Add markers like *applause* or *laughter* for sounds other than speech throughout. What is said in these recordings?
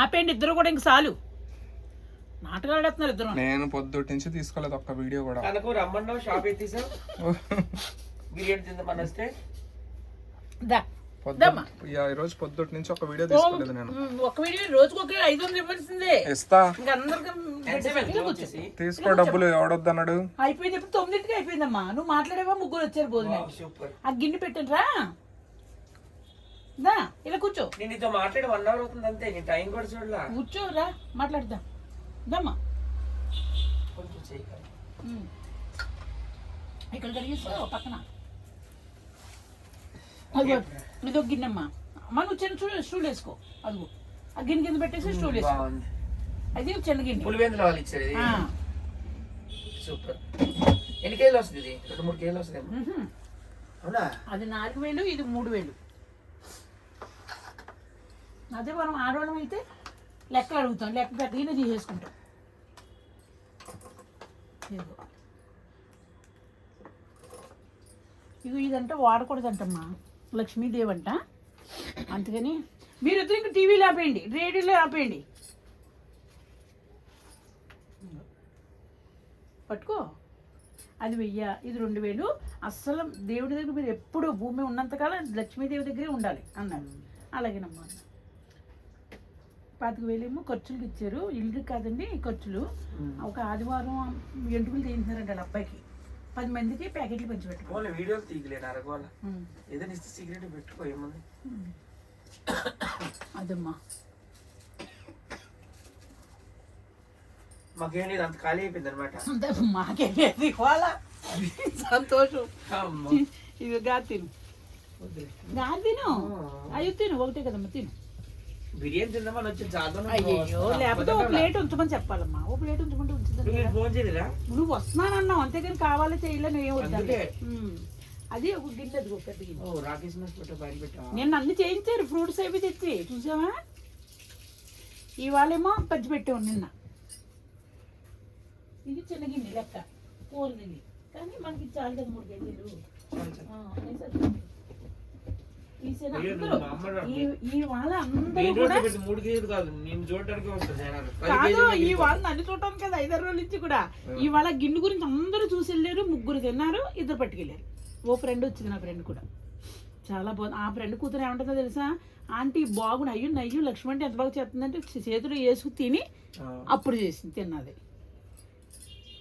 ఆపేయండి ఇద్దరు కూడా ఇంక చాలు. నాటకాలు ఆడేస్తున్నారు ఇద్దరు. నేను పొద్దుటి నుంచి తీసుకోలేదు ఒక్క వీడియో కూడా. కనుక రమ్మన్నావు షాప్ ఎత్తేసావు. బిర్యానీ తిందామని వస్తే దా పొద్దు దమ్మా. ఇక ఈ రోజు పొద్దుటి నుంచి ఒక వీడియో తీసుకోలేదు నేను. ఒక వీడియో రోజుకి ఒక ఐదు వందలు ఇవ్వాల్సిందే. ఇస్తా. ఇంకా అందరికి వచ్చేసి. తీసుకో డబ్బులు ఎవడొద్దు అన్నాడు అయిపోయింది ఇప్పుడు తొమ్మిదింటికి అయిపోయిందమ్మా. నువ్వు మాట్లాడేవా ముగ్గురు వచ్చారు భోజనం సూపర్ ఆ గిన్నె పెట్టండి రా దా ఇలా కూర్చో. నేను నీతో మాట్లాడి వన్ అవర్ అవుతుంది అంతే నీ టైం కూడా చూడలా. కూర్చో రా మాట్లాడదాం. దమ్మా. కొంచెం చేయి. ఇక్కడ కడిగేసుకో పక్కన. అదిగో ఇదో గిన్నెమ్మా. నువ్వు చిన్న స్టూల్ స్టూల్ వేసుకో. అదిగో. ఆ గిన్నె కింద పెట్టేసి స్టూల్ వేసుకో. అది చిన్న గిన్నె. పులివెందులు వాళ్ళు ఇచ్చారు. సూపర్. ఎన్ని కేజీలు వస్తుంది ఇది? రెండు మూడు కేజీలు వస్తుంది. అవునా? అది నాలుగు వేలు ఇది మూడు వేలు. అదే మనం ఆడవాళ్ళం అయితే లెక్కలు అడుగుతాం లెక్క పెద్దగానే తీసేసుకుంటాం. ఇదిగో. ఇగో ఇదంట వాడకూడదంటమ్మా. లక్ష్మీదేవి అంట. అందుకని మీరిద్దరు ఇంక టీవీలో ఆపేయండి రేడియోలో ఆపేయండి. పట్టుకో. అది వెయ్య ఇది రెండు వేలు. అస్సలు దేవుడి దగ్గర మీరు ఎప్పుడు భూమి ఉన్నంతకాలం లక్ష్మీదేవి దగ్గరే ఉండాలి అన్నాడు. అలాగేనమ్మా. పాతిక వేలేమో ఖర్చులకు ఇచ్చారు. ఇల్లు కాదండి ఖర్చులు. ఒక ఆదివారం ఎంటుకలు తీయించారంట వాళ్ళ అబ్బాయికి. పది మందికి ప్యాకెట్లు పంచిపెట్టుకో ఓన్లీ వీడియోలు తీయలేను అరగోల ఏదైనా ఇస్తే సీక్రెట్ పెట్టుకో ఏముంది? అదమ్మా. మాకేం లేదు అంత ఖాళీ అయిపోయింది అనమాట అంతే మాకే లేదు ఇవాళ. సంతోషం. ఇది గాది తిను. గాది తిను. అయ్యో తిను ఒకటే కదమ్మా తిను. బిర్యానీ తిందామని వచ్చి చాలా అయ్యో లేకపోతే ఒక ప్లేట్ ఉంచమని చెప్పాలమ్మా. ఓ ప్లేట్ ఉంచమంటే ఉంచుతుంది ఫోన్ చేయలేదా? నువ్వు వస్తున్నానన్నావు అంతేగాని కావాలి చేయలే నువ్వు వద్దా. అది ఒక గిన్నె అది ఒక ఓ రాకేష్ నేను అన్ని చేయించారు ఫ్రూట్స్ అవి తెచ్చి. చూసావా? ఇవాళేమో పచ్చి పెట్టావు నిన్న. ఇది చిన్న గిన్నె లెక్క. కూర గిన్నె. కానీ మనకి చాలు కదా మూడు కేజీలు అయ్యో, అందరూ? కూడా కాదు చూడటానికి కాదు నన్ను ఐదారు రోజుల నుంచి కూడా. ఇవాళ గిన్నె గురించి అందరూ చూసి వెళ్ళారు ముగ్గురు తిన్నారు ఇద్దరు పట్టుకెళ్ళారు. ఓ ఫ్రెండ్ వచ్చింది నా ఫ్రెండ్ కూడా. చాలా బాగుంది ఆ ఫ్రెండ్ కూతురు ఏమంటుందో తెలుసా? ఆంటీ బాగుంది అయ్యో నయ్యో లక్ష్మణ్ అంటే ఎంత బాగా చేస్తుందంటే చేతులు వేసుకు తిని. అప్పుడు చేసింది తిన్నది.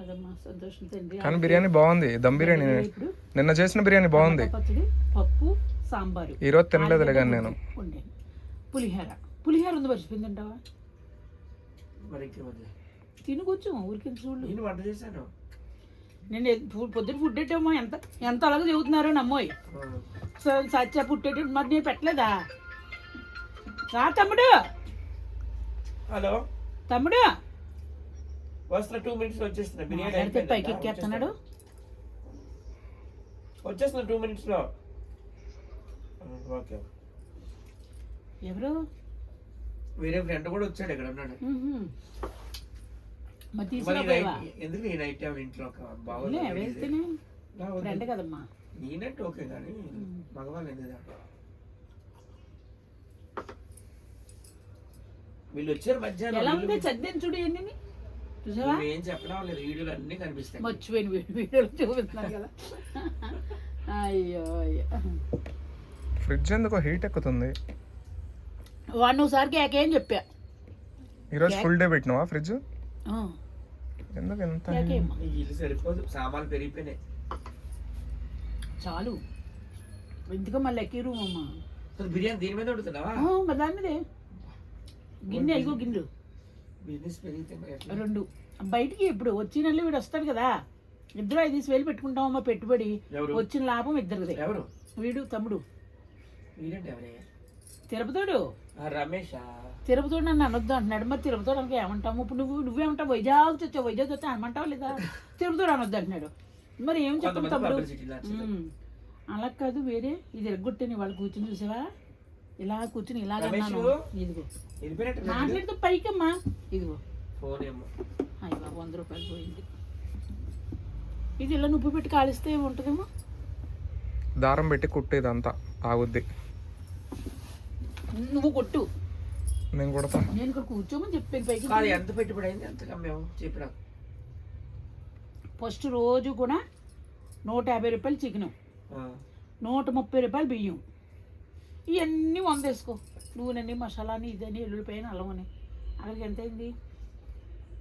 అదమ్మా సంతోషం తండ్రి. కానీ బిర్యానీ బాగుంది దమ్ బిర్యానీ ఇప్పుడు నిన్న చేసిన బిర్యానీ బాగుంది. పచ్చడి పప్పు సాంబారు. ఈ రోజు తినలేదులే కానీ నేను. పులిహోర. పులిహోర ఉంది మర్చిపోయింది అంటావా వదిలే. తిని ఊరికి చూడు. నేను వంట చేశాను. నేను పొద్దున ఫుడ్ పెట్టామో ఎంత ఎంత అలాగే చెబుతున్నారో నమ్మోయ్ స- సత్య పుట్టేటి మరి నేను పెట్టలేదా? రా తమ్ముడు. హలో. తమ్ముడు. వస్తున్న టూ మినిట్స్ వచ్చేస్తున్నా. బిర్యానీ. పైకి ఎక్కేస్తున్నాడు వచ్చేస్తున్నా. టూ మినిట్స్లో. ఓకే. ఎవరు? వేరే ఫ్రెండ్ కూడా వచ్చాడు ఇక్కడ ఉన్నాడు. మరి ఎందుకు నేను టైం ఇంట్లో బాగోదు వేస్తేనే. ఫ్రెండ్ కదమ్మా. నేనంటే ఓకే కానీ మగవాళ్ళు ఎందుకు? వీళ్ళు వచ్చారు మధ్యాహ్నం ఎలా ఉంది చూడు ఏంటి చూసావా? నువ్వేం చెప్పడం లేదు వీడియోలు అన్ని కనిపిస్తాయి. మర్చిపోయిన వీడియో వీడియోలో చూపిస్తున్నారు కదా. *laughs* అయ్యో అయ్యో. ఫ్రిడ్జ్ ఎందుకో హీట్ ఎక్కుతుంది? వాడిని ఒకసారి కేకేం చెప్పా. ఈరోజు ఫుల్ డే పెట్టినావా ఫ్రిడ్జ్? ఆ, ఎందుకు ఎంత ఇల్లు సరిపోదు సామాన్లు పెరిగిపోయినాయి. చాలు. ఎందుకో మళ్ళీ ఎక్కి రూమ్ అమ్మా. బిర్యానీ దీని మీద ఉడుతున్నావా ఆ, మరి దాని మీదే. గిన్నె ఇగో గిన్నెలు బిజినెస్ పెరిగితే రెండు. బయటికి ఇప్పుడు వచ్చిన వీడు వస్తాడు కదా. ఇద్దరు ఐదు వేలు పెట్టుకుంటామమ్మా పెట్టుబడి. ఎవరు? వచ్చిన లాభం ఇద్దరిదే. ఎవరు? వీడు తమ్ముడు. తిరుపతోడు. ఆ రమేష్? తిరుపతోడు నన్ను అనొద్దు అంటున్నాడు. మరి తిరుపతోడు అనక ఏమంటాము ఇప్పుడు నువ్వు నువ్వేమంటావు? వైజాగ్ వచ్చావు. వైజాగ్ వస్తే అనమంటావు లేదా? తిరుపతోడు అనొద్దు అంటున్నాడు. మరి ఏం తమ్ముడు. ఉమ్. అలా కాదు వేరే. ఇది ఎరగొట్టని వాళ్ళు కూర్చుని చూసావా? ఇలా కూర్చుని? అన్నాను. ఇదిగో. మాట్లాడితే పైకమ్మా. ఇదిగో. ఫోన్ ఏమో. అయ్యి బాబు వంద రూపాయలు పోయింది. ఇది ఇలా నువ్వు పెట్టి కాలిస్తే ఉంటుందేమో దారం పెట్టి కుట్టేదంతా ఆగుద్ది. నువ్వు కొట్టు. నేను కొడతా నేను ఇక్కడ కూర్చోమని చెప్పాను పైకి. కాదు ఎంత పెట్టుబడి అయింది ఎంత కమ్మాము చెప్పి నాకు. ఫస్ట్ రోజు కూడా నూట యాభై రూపాయలు చికెను. ఆ, నూట ముప్పై రూపాయలు బియ్యం. ఇవన్నీ వందేసుకో నూనెని మసాలాని ఇదని ఎల్లుల్లిపాయని అల్లమని అక్కడికి ఎంత అయింది?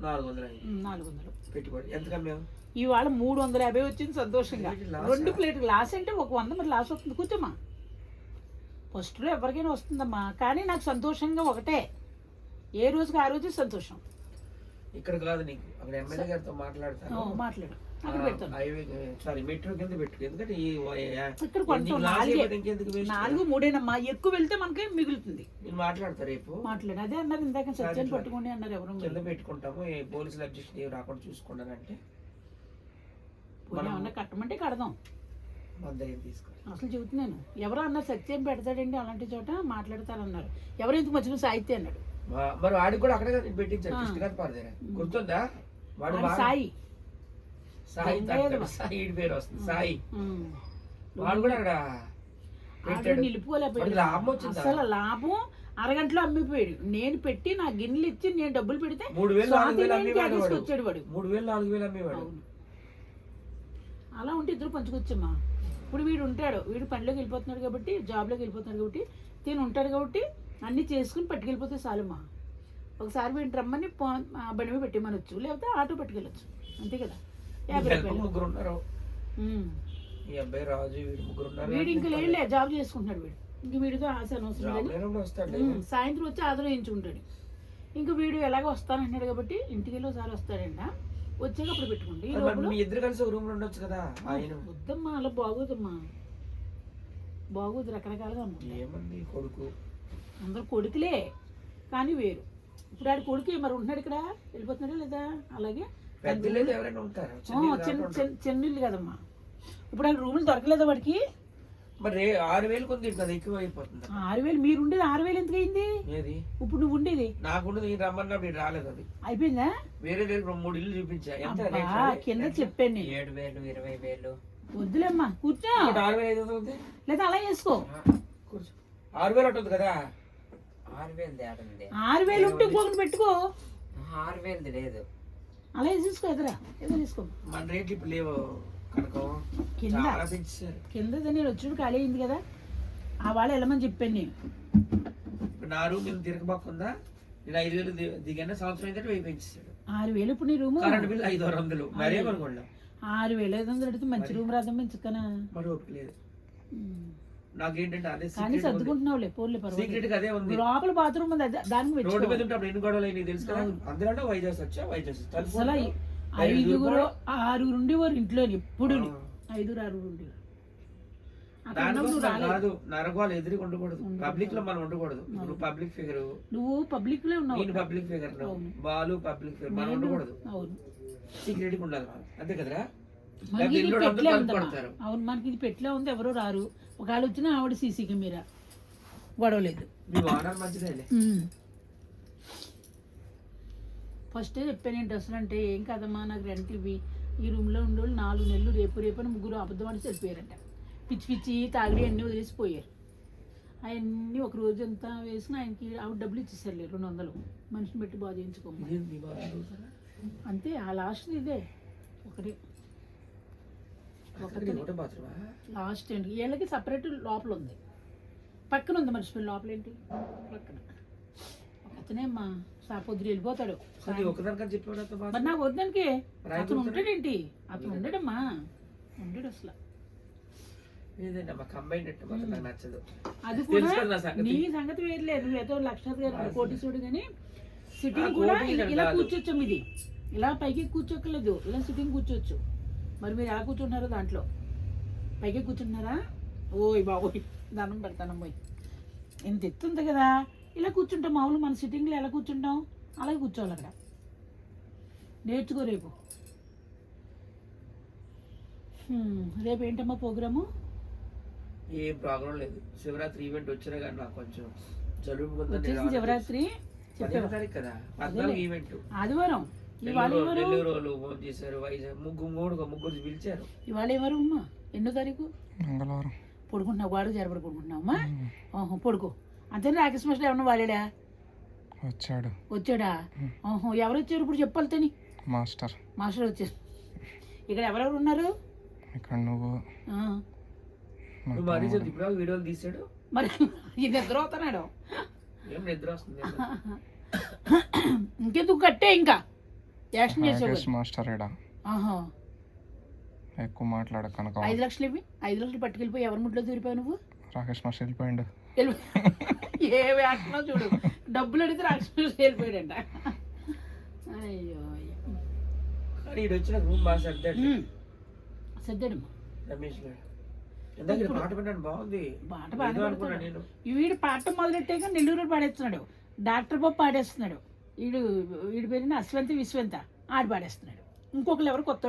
నాలుగు వందలు పెట్టుబడి. ఎంత కమ్మాము ఇవాళ మూడు వందల యాభై వచ్చింది సంతోషంగా? రెండు ప్లేట్ లాస్ అంటే ఒక వంద మరి లాస్ వస్తుంది కూర్చోమ్మా ఫస్ట్లో ఎవరికైనా వస్తుందమ్మా. కానీ నాకు సంతోషంగా ఒకటే. ఏ రోజుకి ఆ రోజు సంతోషం. ఇక్కడ కాదు నీకు. అక్కడ ఎమ్మెల్యే గారితో మాట్లాడతాను. మాట్లాడు. అక్కడ పెడతాను. సారీ మెట్రో కింద పెట్టు. ఎందుకంటే ఈ ఇక్కడ కొంచెం నాలుగే. మూడేనమ్మా. ఎక్కువ వెళ్తే మనకి మిగులుతుంది. నేను మాట్లాడతా రేపు. మాట్లాడు. అదే అన్నారు ఇందాక సత్యాన్ని పట్టుకోండి అన్నారు ఎవరు కింద పెట్టుకుంటాము. పోలీసుల ఏమి రాకుండా చూసుకున్నానంటే పోనీ ఏమన్నా కట్టమంటే కడదాం. అసలు చెబుతున్నాను ఎవరో అన్నారు సత్యం పెడతాడండి అలాంటి చోట మాట్లాడతారన్నారు ఎవరు ఇంత మధ్యలో సాహిత్యం అన్నాడు? మరి వాడికి కూడా అక్కడే దగ్గర గుర్తుందా? వాడు సాయి. సాయి. సాయి పేరు వస్తుంది సాయి. వాడు కూడా అక్కడ నిలుపుకోలేకపోయాడు. వాడికి లాభం వచ్చిందా? అసలు లాభం అరగంటలో అమ్మిపోయాడు. నేను పెట్టి నా గిన్నెలు ఇచ్చి నేను డబ్బులు పెడితే మూడు వేలు నాలుగు వేలు అమ్మేవాడు అలా ఉంటే ఇద్దరు పంచుకొచ్చమ్మా ఇప్పుడు వీడు ఉంటాడు. వీడు పనిలోకి వెళ్ళిపోతున్నాడు కాబట్టి జాబ్లోకి వెళ్ళిపోతున్నాడు కాబట్టి తిని ఉంటాడు కాబట్టి అన్నీ చేసుకుని పట్టుకెళ్ళిపోతే చాలమ్మా ఒకసారి వీడిని రమ్మని పో- బండి మీద పెట్టిమనొచ్చు లేకపోతే ఆటో పట్టుకెళ్ళొచ్చు. అంతే కదా? యాభై రూపాయలు. వీడు ఇంకా లేడులే జాబ్ చేసుకుంటున్నాడు వీడు. ఇంక వీడితో ఆశ అనవసరం లేదు. సాయంత్రం వచ్చి ఆదరం వేయించుకుంటాడు ఇంకా వీడు ఎలాగ వస్తానంటున్నాడు కాబట్టి ఇంటికి వెళ్ళి ఒకసారి వస్తాడంట. వచ్చాక అప్పుడు పెట్టుకోండి మీ ఇద్దరు కలిసి ఒక రూమ్లో ఉండొచ్చు కదా ఆయన. వద్దమ్మా అలా బాగోదమ్మా. బాగోదు రకరకాలుగా ఏమంది కొడుకు. అందరు కొడుకులే కానీ వేరు. ఇప్పుడు ఆడి కొడుకు మరి ఉంటున్నాడు ఇక్కడ? వెళ్ళిపోతున్నాడా లేదా? అలాగే. చిన్న చిన్న కదమ్మా. ఇప్పుడు ఆడ రూములు దొరకలేదా వాడికి? మరి ఆరు వేలు కొంది కదా ఎక్కువ అయిపోతుంది. ఆరు వేలు మీరు ఉండేది ఆరు వేలు ఎందుకు అయింది? ఏది? ఇప్పుడు నువ్వు ఉండేది? నాకుండా నేను రమ్మన్నప్పుడు ఇది రాలేదు అది. అయిపోయిందా? వేరే దగ్గర మూడు ఇల్లు చూపించా. ఎంత అబ్బా? కింద చెప్పాను నేను. ఏడు వేలు ఇరవై వేలు. వద్దులేమ్మా కూర్చో. ఆరు వేలు ఐదు వందలు ఉంది. లేదా అలా చేసుకో. కూర్చో. ఆరు వేలు ఉంటుంది కదా? ఆరు వేలది ఆడుంది ఆరు వేలు ఉంటే ఇంకొకటి పెట్టుకో. ఆరు వేలది లేదు. అలా తీసుకో ఎదురా ఏదో తీసుకో మన రేట్లు ఇప్పుడు లేవు. కింద? కింద నేను వచ్చుడు ఖాళీ అయింది కదా. ఆ వాళ్ళు వెళ్ళమని చెప్పాను నేను. నా రూమ్ తిరగబాకుందా? నేను ఐదు వేలు దిగాను సంవత్సరం అయితే వెయ్యి పెంచేశాడు. ఆరు వేలు ఇప్పుడు నీ రూము? కరెంట్ బిల్ ఐదు ఆరు వందలు. మరే కొనుక్కోండి. ఆరు వేలు ఐదు వందలు అడిగితే మంచి రూమ్ రాద్దాం మంచికనా మరి ఓపిక లేదు. నాకేంటంటే అదే కానీ సర్దుకుంటున్నావులే పోర్లే పర్వాలేదు. సీక్రెట్ అదే ఉంది. లోపల బాత్రూమ్ ఉంది అదే- దానికి రోడ్డు మీద ఉంటే అప్పుడు ఎన్ని గొడవలు అయినాయి తెలుసు కదా? అందులో వైజాగ్ వచ్చా? తలుపు అసలు? ఐదుగురు ఆరుగురు ఉండేవారు ఇంట్లో ఎప్పుడు. ఐదుగురు ఆరుగురు ఉండేవారు అక్కడ దానికోసం ఉన్నప్పుడు నాకు రాలేదు కాదు నరగోలు ఎదురు ఉండకూడదు. పబ్లిక్లో మనం ఉండకూడదు. ఇప్పుడు పబ్లిక్ ఫిగర్ నువ్వు పబ్లిక్లో ఉన్నావు. నేను public figure. Balu public figure మనం ఉండకూడదు. అవును. సీక్రెట్ ఉండాలి అంతే కదరా. అవును మనకి ఇది పెట్లే ఉంది. ఎవరు రారు. ఒకవేళ వచ్చినా ఆవిడ సీసీ కెమెరా. గొడవ లేదు మీ ఓనర్ మంచిదేలే ఫస్ట్ చెప్పాను నేను డ్రెస్సులు అంటే ఏం కాదమ్మా నాకు రెంట్ ఇవి ఈ రూమ్లో ఉండేవాళ్ళు నాలుగు నెలలు రేపు రేపు అని ముగ్గురు అబద్ధం అని చనిపోయారంట. పిచ్చి పిచ్చి తాగిడి అన్నీ వదిలేసిపోయారు. అవన్నీ ఒక రోజు అంతా వేసిన ఆయనకి ఆవిడ డబ్బులు ఇచ్చేసారులే రెండు వందలు. మనిషిని పెట్టి బాగా చేయించుకోమని? అంతే ఆ లాస్ట్ ఇదే. ఒకటి. లాస్ట్ అండి. వీళ్ళకి సపరేట్ లోపల ఉంది. పక్కన ఉంది మర్చిపోయి లోపల ఏంటి పక్కన. ఒక అతనే మా సాపొద్దురు వెళ్ళిపోతాడు. మరి నాకు వద్దానికి అతను ఉంటాడేంటి అతను ఉండడమ్మా. ఉండడు అసలు. అది కూడా నా సంగతి. నువ్వు ఏదో లక్షాత్ గారు కోటీశ్వరుడు కానీ సిట్టింగ్ కూడా ఇలా-. కూర్చోచ్చు ఇది. ఇలా పైకి కూర్చోక్కర్లేదు. ఇలా సిట్టింగ్ కూర్చోవచ్చు మరి మీరు ఎలా కూర్చుంటున్నారో దాంట్లో? పైకి కూర్చుంటున్నారా ఓయ్ బాబోయ్ దండం పెడతానమ్మోయ్ ఇంత ఎత్తుంది కదా? ఇలా కూర్చుంటాం మామూలు మన సిట్టింగ్లో ఎలా కూర్చుంటాం? అలాగే కూర్చోవాలి అక్కడ నేర్చుకో రేపు. హ్మ్, రేపు ఏంటమ్మా ప్రోగ్రాము? ఏ ప్రాబ్లం లేదు. శివరాత్రి ఈవెంట్ వచ్చినా కానీ నాకు కొంచెం జలుబు. శివరాత్రి. కదా? పద్నాలుగు ఈవెంట్. ఆదివారం. ఇవాళ నెల్లూరు ఫోన్ చేశారు. వైజాగ్ ముగ్గురు మూడు ముగ్గురు పిలిచారు. ఇవాళ ఎవరు అమ్మా? ఎన్నో తారీఖు? మంగళవారం. పడుకుంటున్నావు వాడు జరబడి పడుకుంటున్నావు? అమ్మా పడుకో. అంతే రాకేష్ మాస్టర్ ఏమన్నా వాడాడా? వచ్చాడు. వచ్చాడా? ఓహో ఎవరు వచ్చారు ఇప్పుడు చెప్పాలి తని? మాస్టర్. మాస్టర్ వచ్చారు. ఇక్కడ ఎవరెవరు ఉన్నారు? ఇక్కడ నువ్వు. ఆ, నా నువ్వు మరీ ఇప్పుడు వీడియోలు తీసాడు మరి ఈ నిద్ర అవుతున్నాడు. నిద్ర వస్తుంది? ఇంకెందుకు కట్టే ఇంకా? యాక్షన్ చేసావు మాస్టర్ ఇడా ఆహా. ఎక్కువ మాట్లాడక కనుక ఐదు లక్షలు ఇవి ఐదు లక్షలు పట్టుకెళ్ళిపోయి ఎవరి ముట్లో దూరిపోయావు నువ్వు? రాకేష్ మాస్టర్ వెళ్ళిపోయిండు. వెళ్ళి ఏ వేస్తున్నావు చూడు. డబ్బులు అడిగితే రాక్షసుడు వెళ్ళిపోయాడంట. అయ్యో కానీ ఈడు వచ్చిన రూమ్ బాగా సర్దాడు. సర్దాడమ్మా రమేష్ గారు. ఇందాక పాట బాగుంది. పాట బాగా. నేను. వీడు పాట మొదలెట్టాక నెల్లూరు పాడేస్తున్నాడు. డాక్టర్ బాబు పాడేస్తున్నాడు. వీడు వీడి పేరున అశ్వంతి విశ్వంత. ఆడు పాడేస్తున్నాడు. ఇంకొకరు ఎవరు కొత్త